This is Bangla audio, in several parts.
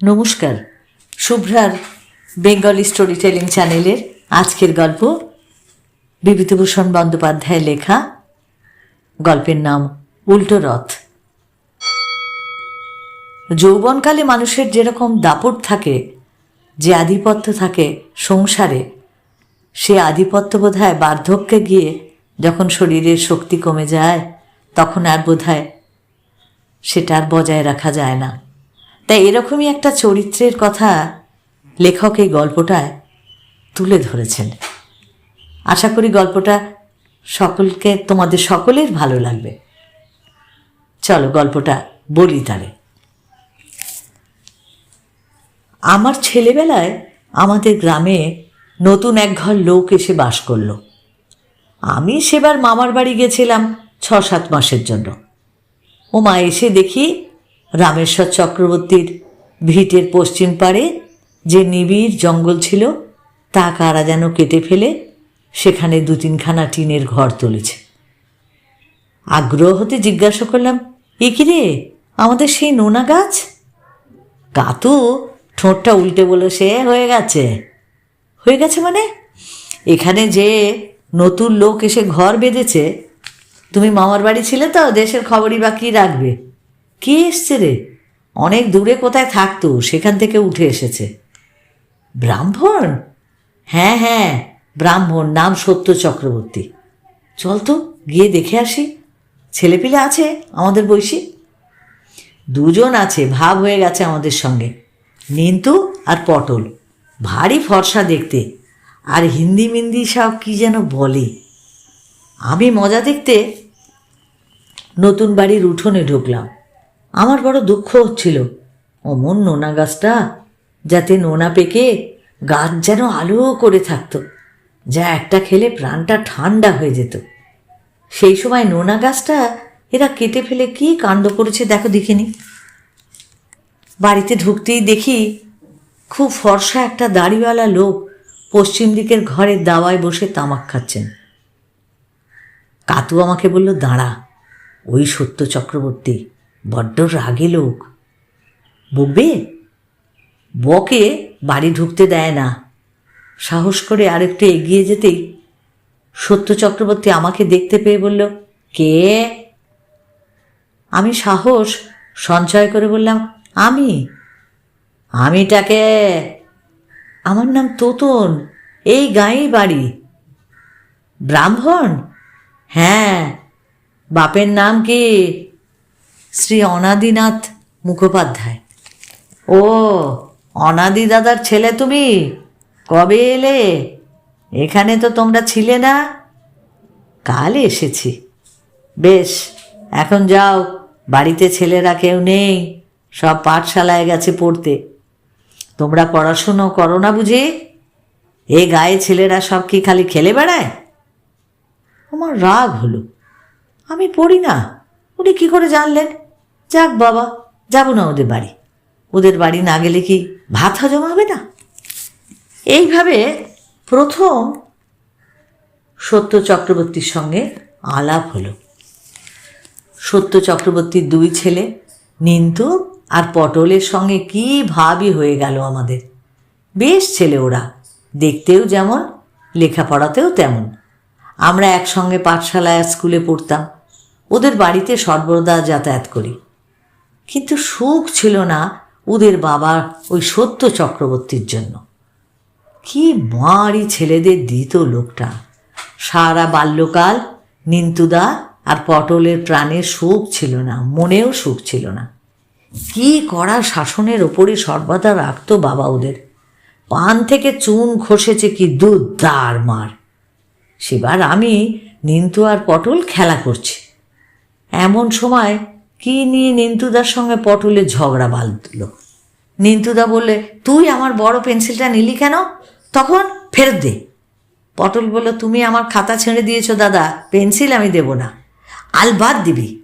নমস্কার। শুভ্রার বেঙ্গলি স্টোরি টেলিং চ্যানেলের আজকের গল্প বিভূতিভূষণ বন্দ্যোপাধ্যায়ের লেখা, গল্পের নাম উল্টো রথ। যৌবনকালে মানুষের যেরকম দাপট থাকে, যে আধিপত্য থাকে সংসারে, সে আধিপত্য বোধহয় বার্ধক্যে গিয়ে যখন শরীরের শক্তি কমে যায়, তখন আর বোধহয় সেটা আর বজায় রাখা যায় না। তাই এরকমই একটা চরিত্রের কথা লেখক এই গল্পটায় তুলে ধরেছেন। আশা করি গল্পটা সকলকে, তোমাদের সকলের ভালো লাগবে। চলো গল্পটা বলি তারে আমার ছেলেবেলায় আমাদের গ্রামে নতুন এক ঘর লোক এসে বাস করল। আমি সেবার মামার বাড়ি গেছিলাম ছ সাত মাসের জন্য। ও মা এসে দেখি রামেশ্বর চক্রবর্তীর ভিটের পশ্চিম পাড়ে যে নিবিড় জঙ্গল ছিল, তা কারা যেন কেটে ফেলে, সেখানে দু তিনখানা টিনের ঘর তুলেছে। আগ্রহ হতে জিজ্ঞাসা করলাম, এ রে, আমাদের সেই নোনা গাছ? কাতু, ঠোঁটটা উল্টে বলে সে হয়ে গেছে। হয়ে গেছে মানে? এখানে যে নতুন লোক এসে ঘর বেঁধেছে, তুমি মামার বাড়ি ছিলে তো, দেশের খবরই বা কী রাখবে। কে এসছে রে? অনেক দূরে কোথায় থাকতো, সেখান থেকে উঠে এসেছে। ব্রাহ্মণ? হ্যাঁ হ্যাঁ ব্রাহ্মণ নাম সত্য চক্রবর্তী। চল তো, গিয়ে দেখে আসি। ছেলেপিলে আছে আমাদের বয়সী দুজন আছে, ভাব হয়ে গেছে আমাদের সঙ্গে। নিন্তু আর পটল। ভারী ফর্সা দেখতে। আর হিন্দি মিন্দি সব কি যেন বলে। আমি মজা দেখতে নতুন বাড়ির উঠোনে ঢুকলাম। আমার বড় দুঃখ হচ্ছিল। অমন নোনা গাছটা, যাতে নোনা পেকে গাছ যেন আলো করে থাকতো, যা একটা খেলে প্রাণটা ঠান্ডা হয়ে যেত। সেই সময় নোনা গাছটা এরা কেটে ফেলে কি কাণ্ড করেছে দেখো দেখিনি। বাড়িতে ঢুকতেই দেখি খুব ফর্সা একটা দাড়িওয়ালা লোক পশ্চিম দিকের ঘরের দাওয়ায় বসে তামাক খাচ্ছেন। কাতু আমাকে বলল, দাঁড়া, ওই সত্য চক্রবর্তী বড্ড রাগে লোক। বকবে? বকে বাড়ি ঢুকতে দেয় না। সাহস করে আরেকটু এগিয়ে যেতেই সত্য চক্রবর্তী আমাকে দেখতে পেয়ে বলল, কে? আমি সাহস, সঞ্চয় করে বললাম, আমি। আমিটাকে? আমার নাম তোতন। এই গাঁয়েই বাড়ি। ব্রাহ্মণ? হ্যাঁ। বাপের নাম কি? শ্রী অনাদিনাথ মুখোপাধ্যায়। ও, অনাদি দাদার ছেলে তুমি? কবে এলে? এখানে তো তোমরা ছিলে না। কাল এসেছি। বেশ, এখন যাও, বাড়িতে ছেলেরা কেউ নেই, সব পাঠশালায় গেছে পড়তে। তোমরা পড়াশুনো করো না বুঝি? এ গায়ে ছেলেরা সব কি খালি খেলে বেড়ায়? আমার রাগ হলো। আমি পড়ি না। উনি কি করে জানলেন? যাক বাবা, যাব না ওদের বাড়ি। ওদের বাড়ি না গেলে কি ভাত হজম হবে না? এইভাবে প্রথম সত্য চক্রবর্তীর সঙ্গে আলাপ হলো। সত্য চক্রবর্তীর দুই ছেলে, নিন্তু আর পটলের সঙ্গে কি ভাবই হয়ে গেল আমাদের। বেশ ছেলে ওরা, দেখতেও যেমন, লেখাপড়াতেও তেমন। আমরা একসঙ্গে পাঠশালায় স্কুলে পড়তাম। ওদের বাড়িতে সর্বদা যাতায়াত করি। কিন্তু সুখ ছিল না ওদের বাবার ওই সত্য চক্রবর্তীর জন্য। কি মারি ছেলেদের দিত লোকটা। সারা বাল্যকাল নিন্তুদা আর পটলের প্রাণে সুখ ছিল না, মনেও সুখ ছিল না। কি করা শাসনের ওপরে সর্বদা রাখতো বাবা ওদের। পান থেকে চুন খসেছে কি দুধ দার মার। সেবার আমি নিন্তু আর পটল খেলা করছি। এমন সময় কি নিয়ে নিন্তুদার সঙ্গে পটলের ঝগড়া বাঁধল? নিন্তুদা বললে, তুই আমার বড় পেন্সিলটা নিলি কেন? তখন ফেরত দে। পটল বলল, তুমি আমার খাতা ছেড়ে দিয়েছ দাদা, পেন্সিল আমি দেব না। আলবাদ দিবি।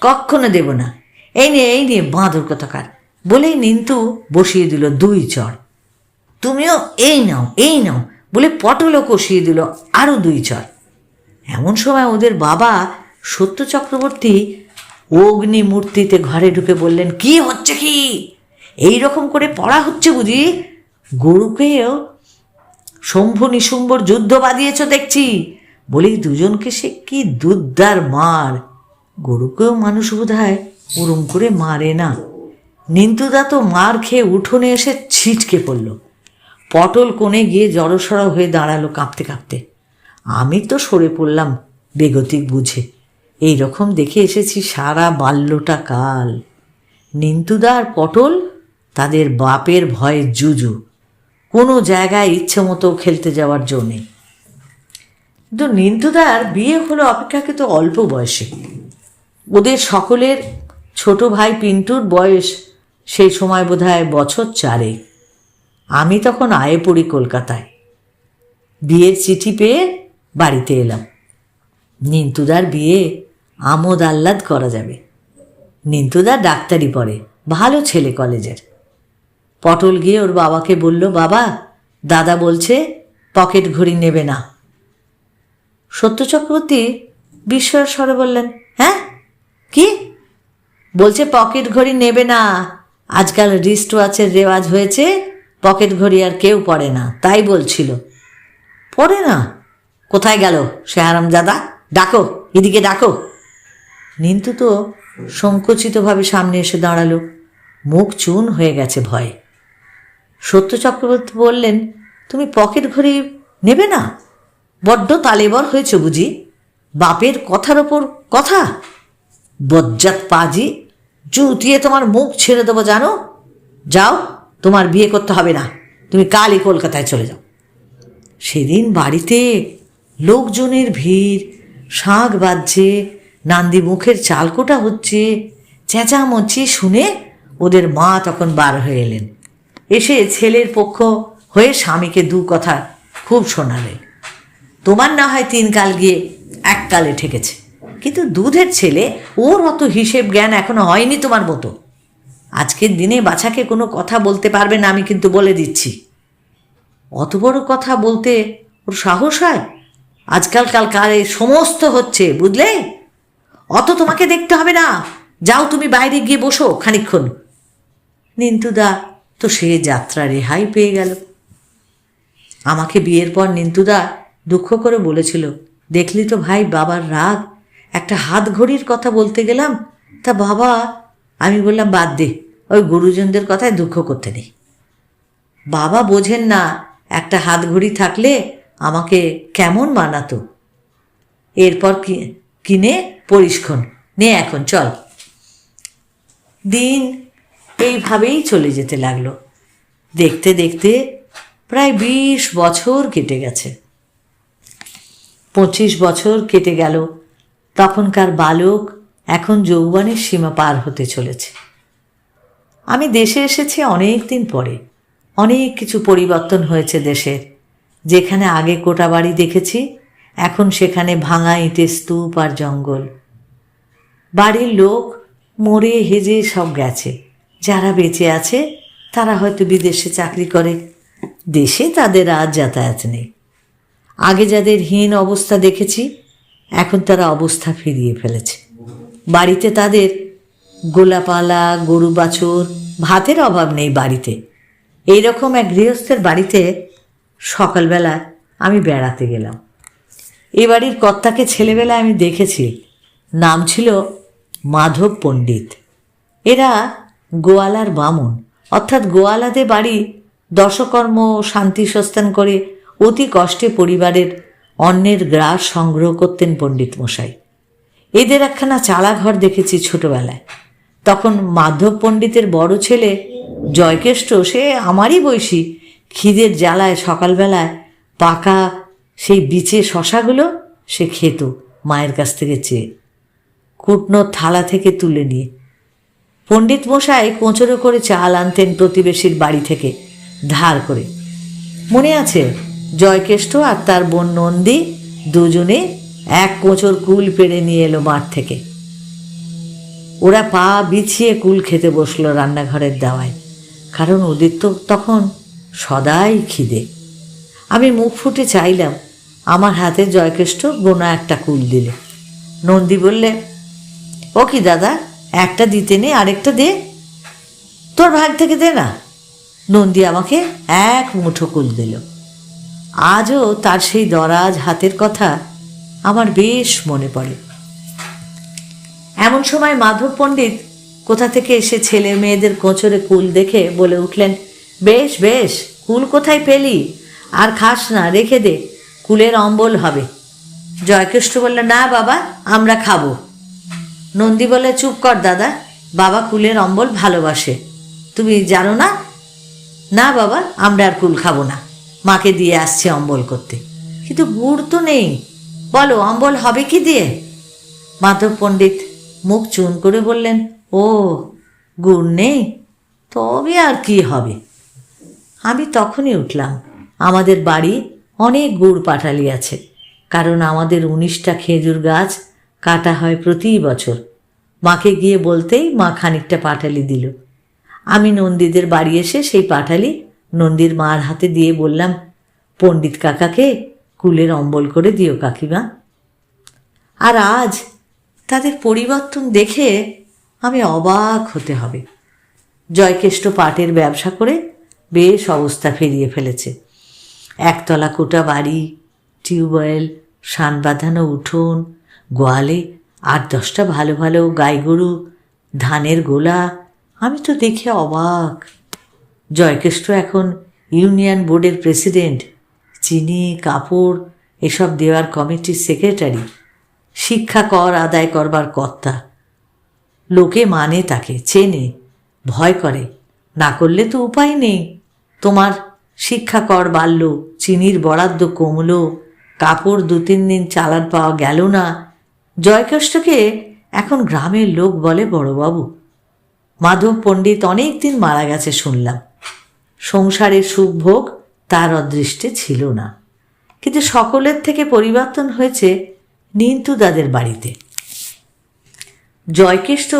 কখনো দেব না। এই নিয়ে এই নিয়ে বাঁধর কথাকার? বলেই নিন্তু বসিয়ে দিল দুই চড় তুমিও এই নাও এই নাও। বলে পটলও কষিয়ে দিল আরও দুই চর। এমন সময় ওদের বাবা সত্য চক্রবর্তী অগ্নি মূর্তিতে ঘরে ঢুকে বললেন, কি হচ্ছে কি? এই রকম করে পড়া হচ্ছে বুঝি? গরুকেও শম্ভু নিশুম্বর যুদ্ধ বাঁধিয়েছ দেখছি। বলি, দুজনকে সে কি দুধদার মার? গরুকেও মানুষ বোধ হয় ওরম করে মারে না। নিন্তুদা তো মার খেয়ে উঠোনে এসে ছিটকে পড়ল। পটল কোণে গিয়ে জড়সড় হয়ে দাঁড়াল কাঁপতে কাঁপতে। আমি তো সরে পড়লাম বেগতিক বুঝে। এই রকম দেখে এসেছি সারা বাল্যটা কাল। নিন্তুদা আর পটল, তাদের বাপের ভয়ে জুজু। কোনো জায়গায় ইচ্ছে মতো খেলতে যাওয়ার জো নেই। কিন্তু নিন্তুদার বিয়ে হলো অপেক্ষাকৃত অল্প বয়সে। ওদের সকলের ছোট ভাই পিন্টুর বয়স সেই সময় বোধহয় বছর চারে আমি তখন আয়ে পড়ি কলকাতায়। বিয়ের চিঠি পেয়ে বাড়িতে এলাম। নিন্তুদার বিয়ে আমোদ আহ্লাদ করা যাবে। নিন্তুদা ডাক্তারি পড়ে, ভালো ছেলে কলেজের। পটল গিয়ে ওর বাবাকে বলল, বাবা, দাদা বলছে পকেট ঘড়ি নেবে না। সত্য চক্রবর্তী বিস্ময়ের স্বরে বললেন হ্যাঁ? কি? বলছে পকেট ঘড়ি নেবে না। আজকাল রিস্ট ওয়াচের রেওয়াজ হয়েছে, পকেট ঘড়ি আর কেউ পড়ে না, তাই বলছিল। পড়ে না? কোথায় গেল সে দাদা ডাকো, এদিকে ডাকো। নিন্তু তো সংকুচিতভাবে সামনে এসে দাঁড়াল। মুখ চুন হয়ে গেছে ভয়ে। সত্য চক্রবর্তী বললেন, তুমি পকেট ঘড়ি নেবে না? বড্ড তালেবর হয়েছে বুঝি? বাপের কথার ওপর কথা? বজ্জাত পাজি, জুতিয়ে তোমার মুখ ছেড়ে দেবো জানো? যাও, তোমার বিয়ে করতে হবে না। তুমি কালই কলকাতায় চলে যাও। সেদিন বাড়িতে লোকজনের ভিড়, শাঁখ বাজছে নান্দি মুখের চালকোটা হচ্ছে চেঁচামচি শুনে ওদের মা তখন বার হয়ে এলেন। এসে ছেলের পক্ষ হয়ে স্বামীকে দু কথা খুব শোনালেন। তোমার না হয় তিন কাল গিয়ে এক কালে ঠেকেছে। কিন্তু দুধের ছেলে, ওর অত হিসেব জ্ঞান এখনও হয়নি তোমার মতো। আজকের দিনে বাছাকে কোনো কথা বলতে পারবে না আমি কিন্তু বলে দিচ্ছি। অত বড় কথা বলতে ওর সাহস হয়? আজকালকাল কালে সমস্ত হচ্ছে, বুঝলে? অত তোমাকে দেখতে হবে না। যাও তুমি বাইরে গিয়ে বসো খানিক্ষণ নিন্তুদা তো সে যাত্রা রেহাই পেয়ে গেল। আমাকে বিয়ের পর নিন্তুদা দুঃখ করে বলেছিল, দেখলি তো ভাই বাবার রাগ। একটা হাত ঘড়ির কথা বলতে গেলাম, তা বাবা, আমি বললাম, বাদ দে, ওই গুরুজনদের কথায় দুঃখ করতে নেই। বাবা বোঝেন না, একটা হাত ঘড়ি থাকলে আমাকে কেমন মানাতো। এরপর কিনে পরিষ্খন নে এখন, চল। দিন এইভাবেই চলে যেতে লাগল। দেখতে দেখতে প্রায় বিশ বছর কেটে গেছে। পঁচিশ বছর কেটে গেল। তখনকার বালক এখন যৌবনের সীমা পার হতে চলেছে। আমি দেশে এসেছি অনেক দিন পরে। অনেক কিছু পরিবর্তন হয়েছে দেশের যেখানে আগে কোটা বাড়ি দেখেছি, এখন সেখানে ভাঙা ইটের স্তূপ আর জঙ্গল। বাড়ির লোক মরে হেজে সব গেছে। যারা বেঁচে আছে, তারা হয়তো বিদেশে চাকরি করে। দেশে তাদের আর যাতায়াত নেই। আগে যাদের হীন অবস্থা দেখেছি, এখন তারা অবস্থা ফিরিয়ে ফেলেছে। বাড়িতে তাদের গোলাপালা, গরু বাছুর, ভাতের অভাব নেই বাড়িতে। এইরকম এক গৃহস্থের বাড়িতে সকালবেলা আমি বেড়াতে গেলাম। এ বাড়ির কর্তাকে ছেলেবেলায় আমি দেখেছি। নাম ছিল মাধব পণ্ডিত। এরা গোয়ালার বামুন। অর্থাৎ গোয়ালাদের বাড়ি দশকর্ম শান্তি সস্থান করে অতি কষ্টে পরিবারের অন্যের গ্রাস সংগ্রহ করতেন পণ্ডিত মশাই। এদের একখানা চালাঘর দেখেছি ছোটবেলায়। তখন মাধব পণ্ডিতের বড় ছেলে জয়কেষ্ট, সে আমারই বয়সী, খিদের জ্বালায় সকালবেলায় পাকা সেই বিচে শশাগুলো সে খেত মায়ের কাছ থেকে চেয়ে। কুটনো থালা থেকে তুলে নিয়ে। পণ্ডিত মশাই কোঁচড়ো করে চাল আনতেন প্রতিবেশীর বাড়ি থেকে, ধার করে। মনে আছে, জয়কেষ্ট আর তার বোন নন্দী দুজনে এক কোঁচর কুল পেড়ে নিয়ে এলো মাঠ থেকে। ওরা পা বিছিয়ে কুল খেতে বসল রান্নাঘরের দাওয়ায়, কারণ ওদের তো তখন সদাই খিদে। আমি মুখ ফুটে চাইলাম, আমার হাতে জয়কেষ্ট বোনা একটা কুল দিলে। নন্দী বললে ও কি দাদা? একটা দিতে নে, আরেকটা দে। তোর ভাগ থেকে দে না। নন্দী আমাকে এক মুঠো কুল দিল। আজও তার সেই দরাজ হাতের কথা আমার বেশ মনে পড়ে। এমন সময় মাধব পণ্ডিত কোথা থেকে এসে ছেলে মেয়েদের কোঁচরে কুল দেখে বলে উঠলেন, বেশ বেশ, কুল কোথায় পেলি? আর খাস না, রেখে দে, কুলের অম্বল হবে। জয়কৃষ্ণ বলল না বাবা, আমরা খাব। নন্দী বলে, চুপ কর দাদা, বাবা কুলের অম্বল ভালোবাসে। তুমি জানো না? না বাবা, আমরা আর কুল খাব না। মাকে দিয়ে আসছে অম্বল করতে। কিন্তু গুড় তো নেই। বলো, অম্বল হবে কি দিয়ে? মাধব পণ্ডিত মুখ চুন করে বললেন, ও, গুড় নেই? তবে আর কি হবে? আমি তখনই উঠলাম। আমাদের বাড়ি অনেক গুড় পাটালি আছে। কারণ আমাদের উনিশটা খেজুর গাছ কাটা হয় প্রতি বছর। মাকে গিয়ে বলতেই মা খানিকটা পাটালি দিল। আমি নন্দীদের বাড়ি এসে সেই পাটালি নন্দীর মার হাতে দিয়ে বললাম, পণ্ডিত কাকাকে কুলের অম্বল করে দিও কাকিমা। আর আজ তাদের পরিবর্তন দেখে আমি অবাক হতে হবে। জয়কেষ্ট পাটের ব্যবসা করে বেশ অবস্থা ফিরিয়ে ফেলেছে। একতলা কোটা বাড়ি, টিউবওয়েল, সান বাঁধানো উঠোন গোয়ালে আট দশটা ভালো ভালো গাই গরু ধানের গোলা। আমি তো দেখে অবাক। জয়কেষ্ট এখন ইউনিয়ন বোর্ডের প্রেসিডেন্ট। চিনি, কাপড়, এসব দেওয়ার কমিটির সেক্রেটারি। শিক্ষা কর, আদায় করবার কর্তা। লোকে মানে তাকে, চেনে, ভয় করে। না করলে তো উপায় নেই। তোমার শিক্ষা কর বাড়ল, চিনির বরাদ্দ কমলো, কাপড় দু তিন দিন চালান পাওয়া গেল না। জয়কৃষ্ণকে এখন গ্রামের লোক বলে বড়বাবু। মাধব পণ্ডিত অনেক দিন মারা গেছে শুনলাম। সংসারের সুখভোগ তার অদৃষ্টে ছিল না। কিন্তু সকলের থেকে পরিবর্তন হয়েছে নিন্তুদাদের বাড়িতে। জয়কেষ্ট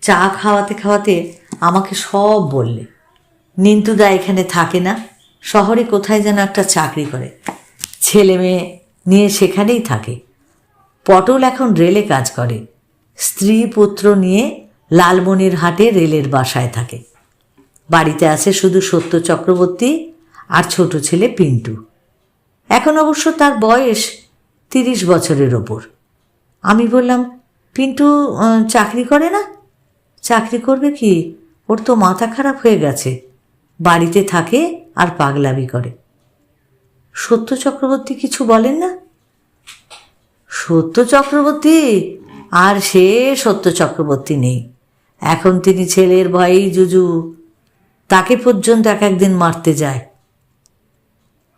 চা খাওয়াতে খাওয়াতে আমাকে সব বললে নিন্তুদা এখানে থাকে না, শহরে কোথায় যেন একটা চাকরি করে। ছেলে মেয়ে নিয়ে সেখানেই থাকে। পটল এখন রেলে কাজ করে। স্ত্রী পুত্র নিয়ে লালমনির হাটে রেলের বাসায় থাকে। বাড়িতে আছে শুধু সত্য চক্রবর্তী আর ছোট ছেলে পিন্টু। এখন অবশ্য তার বয়স তিরিশ বছরের ওপর। আমি বললাম, পিন্টু চাকরি করে না? চাকরি করবে কি? ওর তো মাথা খারাপ হয়ে গেছে। বাড়িতে থাকে আর পাগলামি করে। সত্য চক্রবর্তী কিছু বলেন না? সত্য চক্রবর্তী? আর সে সত্য চক্রবর্তী নেই। এখন তিনি ছেলের ভয়েই জুজু, তাকে পর্যন্ত এক একদিন মারতে যায়।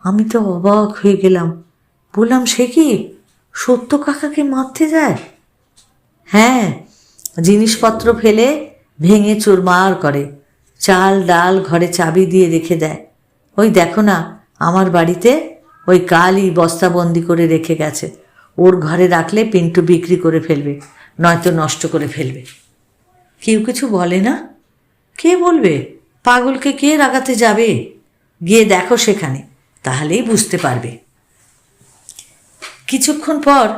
আমি তো অবাক হয়ে গেলাম। বললাম, সে কি সত্য কাকাকে মারতে যায়? হ্যাঁ জিনিসপত্র ফেলে ভেঙে চুরমার করে, চাল ডাল ঘরে চাবি দিয়ে রেখে দেয়। ওই দেখো না, আমার বাড়িতে ওই কালই বস্তাবন্দি করে রেখে গেছে। ওর ঘরে রাখলে পিন্টু বিক্রি করে ফেলবে, নয়তো নষ্ট করে ফেলবে। কেউ কিছু বলে না? কে বলবে? পাগলকে কে রাগাতে যাবে? গিয়ে দেখো সেখানে, তাহলেই বুঝতে পারবে। কিছুক্ষণ পর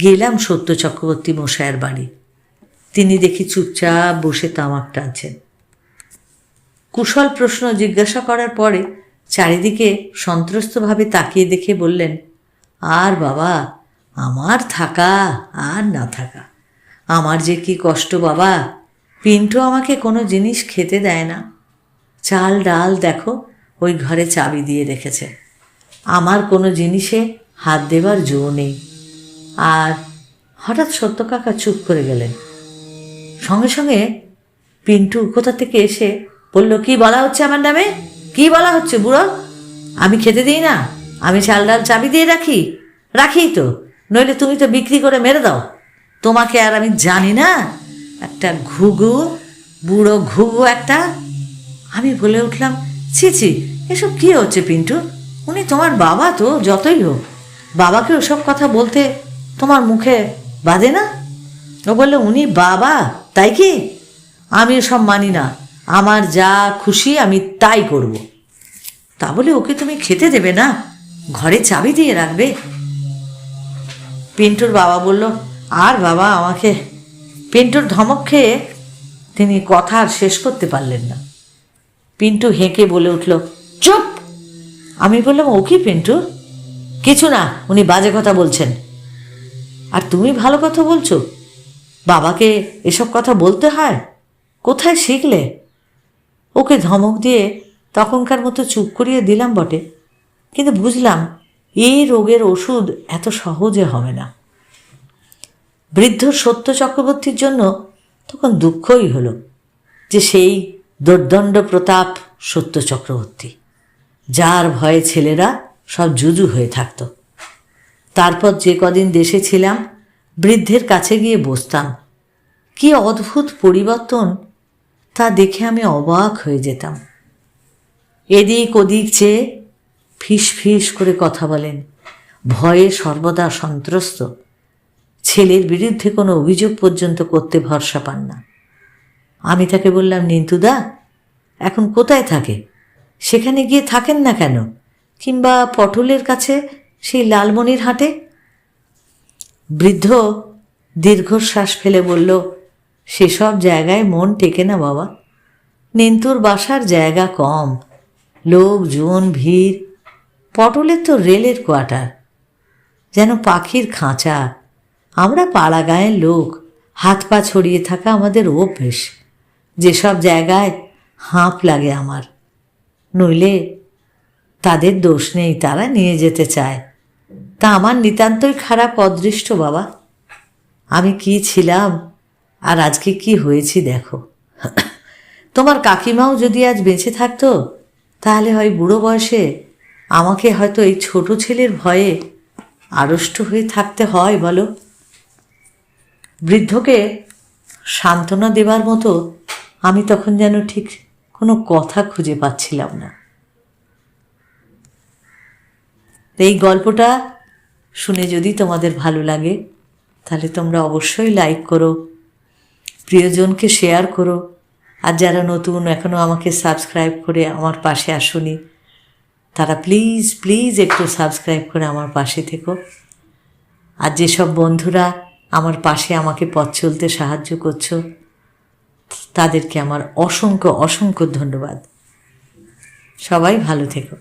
গেলাম সত্য চক্রবর্তী মশায়ের বাড়ি। তিনি দেখি চুপচাপ বসে তামাক টানছেন। কুশল প্রশ্ন জিজ্ঞাসা করার পরে চারিদিকে সন্ত্রস্তভাবে তাকিয়ে দেখে বললেন, আর বাবা আমার থাকা আর না থাকা। আমার যে কি কষ্ট বাবা। পিন্টু আমাকে কোনো জিনিস খেতে দেয় না। চাল ডাল দেখো, ওই ঘরে চাবি দিয়ে রেখেছে। আমার কোনো জিনিসে হাত দেবার জো নেই। আর হঠাৎ সত্য কাকা চুপ করে গেলেন। সঙ্গে সঙ্গে পিন্টু কোথা থেকে এসে বলল, কি বলা হচ্ছে আমার নামে? কি বলা হচ্ছে বুড়ো? আমি খেতে দিই না। আমি চাল ডাল চাবি দিয়ে রাখি। রাখি তো। নইলে তুমি তো বিক্রি করে মেরে দাও। তোমাকে আর আমি জানি না। একটা ঘুঘু, বুড়ো ঘুঘু একটা। আমি বলে উঠলাম, ছি ছি, এসব কী হচ্ছে পিন্টু? উনি তোমার বাবা তো, যতই হোক। বাবাকে ওসব কথা বলতে তোমার মুখে বাঁধে না? ও বলল, উনি বাবা, তাই কি? আমি সব মানি না। আমার যা খুশি আমি তাই করব। তা বলে ওকে তুমি খেতে দেবে না? ঘরে চাবি দিয়ে রাখবে? পিন্টুর বাবা বলল, আর বাবা আমাকে? পিন্টুর ধমক খেয়ে তিনি কথা আর শেষ করতে পারলেন না। পিন্টু হেঁকে বলে উঠল, চুপ! আমি বললাম, ও কি পিন্টু? কিছু না, উনি বাজে কথা বলছেন। আর তুমি ভালো কথা বলছো? বাবাকে এসব কথা বলতে হয়? কোথায় শিখলে? ওকে ধমক দিয়ে তখনকার মতো চুপ করিয়ে দিলাম বটে। কিন্তু বুঝলাম এই রোগের ওষুধ এত সহজে হবে না। বৃদ্ধ সত্য চক্রবর্তীর জন্য তখন দুঃখই হলো যে সেই দোর্দণ্ড প্রতাপ সত্য চক্রবর্তী, যার ভয়ে ছেলেরা সব জুজু হয়ে থাকতো। তারপর যে কদিন দেশে ছিলাম, বৃদ্ধের কাছে গিয়ে বসতাম, কি অদ্ভুত পরিবর্তন, তা দেখে আমি অবাক হয়ে যেতাম। এদিক ওদিক চেয়ে ফিস ফিস করে কথা বলেন। ভয়ে সর্বদা সন্ত্রস্ত। ছেলের বিরুদ্ধে কোনো অভিযোগ পর্যন্ত করতে ভরসা পান না। আমি তাকে বললাম নিন্তুদা এখন কোথায় থাকে? সেখানে গিয়ে থাকেন না কেন? কিংবা পটলের কাছে সেই লালমনির হাটে? বৃদ্ধ দীর্ঘশ্বাস ফেলে বলল, সেসব জায়গায় মন টেকে না বাবা। নিন্তুর বাসার জায়গা কম। লোকজন, ভিড় পটলের তো রেলের কোয়ার্টার। যেন পাখির খাঁচা। আমরা পাড়া গায়ের লোক, হাত পা ছড়িয়ে থাকা আমাদের অভ্যেস। যেসব জায়গায় হাঁপ লাগে আমার। নইলে তাদের দোষ নেই, তারা নিয়ে যেতে চায়। তা আমার নিতান্তই খারাপ অদৃষ্ট বাবা। আমি কি ছিলাম আর আজকে কি হয়েছি দেখো। তোমার কাকিমাও যদি আজ বেঁচে থাকতো, তাহলে হয় বুড়ো বয়সে আমাকে হয়তো এই ছোট ছেলের ভয়ে আড়ষ্ট হয়ে থাকতে হয়, বলো। বৃদ্ধকে সান্ত্বনা দেবার মতো আমি তখন যেন ঠিক কোনো কথা খুঁজে পাচ্ছিলাম না। এই গল্পটা শুনে যদি তোমাদের ভালো লাগে, তাহলে তোমরা অবশ্যই লাইক করো, প্রিয়জনকে শেয়ার করো, আর যারা নতুন এখনও আমাকে সাবস্ক্রাইব করে আমার পাশে আসুনি তারা প্লিজ প্লিজ একটু সাবস্ক্রাইব করে আমার পাশে থেকো। আর যেসব বন্ধুরা আমার পাশে আমাকে পথ চলতে সাহায্য করছ, তাদেরকে আমার অসংখ্য অসংখ্য ধন্যবাদ। সবাই ভালো থেকো।